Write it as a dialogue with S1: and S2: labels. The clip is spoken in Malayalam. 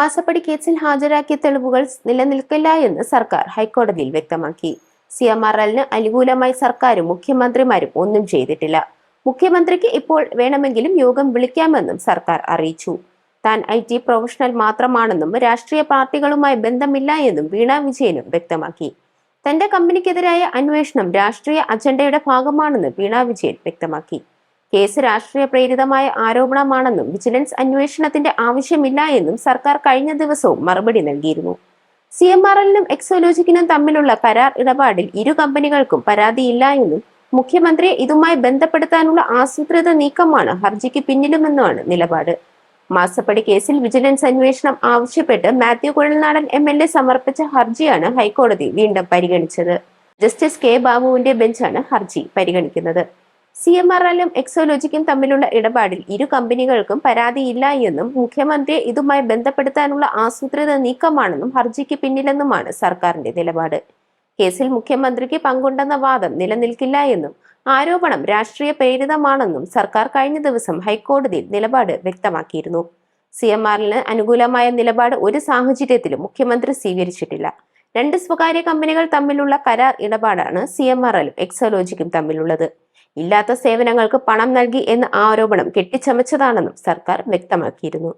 S1: മാസപ്പടി കേസിൽ ഹാജരാക്കിയ തെളിവുകൾ നിലനിൽക്കില്ല എന്ന് സർക്കാർ ഹൈക്കോടതിയിൽ വ്യക്തമാക്കി. സി എം ആർ എല്ലിന് അനുകൂലമായി സർക്കാരും മുഖ്യമന്ത്രിമാരും ഒന്നും ചെയ്തിട്ടില്ല. മുഖ്യമന്ത്രിക്ക് ഇപ്പോൾ വേണമെങ്കിലും യോഗം വിളിക്കാമെന്നും സർക്കാർ അറിയിച്ചു. താൻ ഐ ടി പ്രൊഫഷണൽ മാത്രമാണെന്നും രാഷ്ട്രീയ പാർട്ടികളുമായി ബന്ധമില്ല എന്നും വീണ വിജയനും വ്യക്തമാക്കി. തന്റെ കമ്പനിക്കെതിരായ അന്വേഷണം രാഷ്ട്രീയ അജണ്ടയുടെ ഭാഗമാണെന്ന് വീണ വിജയൻ വ്യക്തമാക്കി. കേസ് രാഷ്ട്രീയ പ്രേരിതമായ ആരോപണമാണെന്നും വിജിലൻസ് അന്വേഷണത്തിന്റെ ആവശ്യമില്ല എന്നും സർക്കാർ കഴിഞ്ഞ ദിവസവും മറുപടി നൽകിയിരുന്നു. സി എം ആർ എല്ലിനും എക്സോലോജിക്കിനും തമ്മിലുള്ള കരാർ ഇടപാടിൽ ഇരു കമ്പനികൾക്കും പരാതിയില്ല എന്നും മുഖ്യമന്ത്രിയെ ഇതുമായി ബന്ധപ്പെടുത്താനുള്ള ആസൂത്രിത നീക്കമാണ് ഹർജിക്ക് പിന്നിലുമെന്നുമാണ് നിലപാട്. മാസപ്പടി കേസിൽ വിജിലൻസ് അന്വേഷണം ആവശ്യപ്പെട്ട് Mathew Kuzhalnadan M L A സമർപ്പിച്ച ഹർജിയാണ് ഹൈക്കോടതി വീണ്ടും പരിഗണിച്ചത്. ജസ്റ്റിസ് കെ ബാബുവിന്റെ ബെഞ്ചാണ് ഹർജി പരിഗണിക്കുന്നത്. സി എം ആർ എല്ലും എക്സോലോജിക്കും തമ്മിലുള്ള ഇടപാടിൽ ഇരു കമ്പനികൾക്കും പരാതിയില്ല എന്നും മുഖ്യമന്ത്രിയെ ഇതുമായി ബന്ധപ്പെടുത്താനുള്ള ആസൂത്രിത നീക്കമാണെന്നും ഹർജിക്ക് പിന്നിലെന്നുമാണ് സർക്കാരിന്റെ നിലപാട്. കേസിൽ മുഖ്യമന്ത്രിക്ക് പങ്കുണ്ടെന്ന വാദം നിലനിൽക്കില്ല എന്നും ആരോപണം രാഷ്ട്രീയ പ്രേരിതമാണെന്നും സർക്കാർ കഴിഞ്ഞ ദിവസം ഹൈക്കോടതിയിൽ നിലപാട് വ്യക്തമാക്കിയിരുന്നു. സി എം ആറിന് അനുകൂലമായ നിലപാട് ഒരു സാഹചര്യത്തിലും മുഖ്യമന്ത്രി സ്വീകരിച്ചിട്ടില്ല. രണ്ട് സ്വകാര്യ കമ്പനികൾ തമ്മിലുള്ള കരാർ ഇടപാടാണ് സി എം ആർ എല്ലും എക്സോലോജിക്കും തമ്മിലുള്ളത്. ഇല്ലാത്ത സേവനങ്ങൾക്ക് പണം നൽകി എന്ന ആരോപണം കെട്ടിച്ചമച്ചതാണെന്നും സർക്കാർ വ്യക്തമാക്കിയിരുന്നു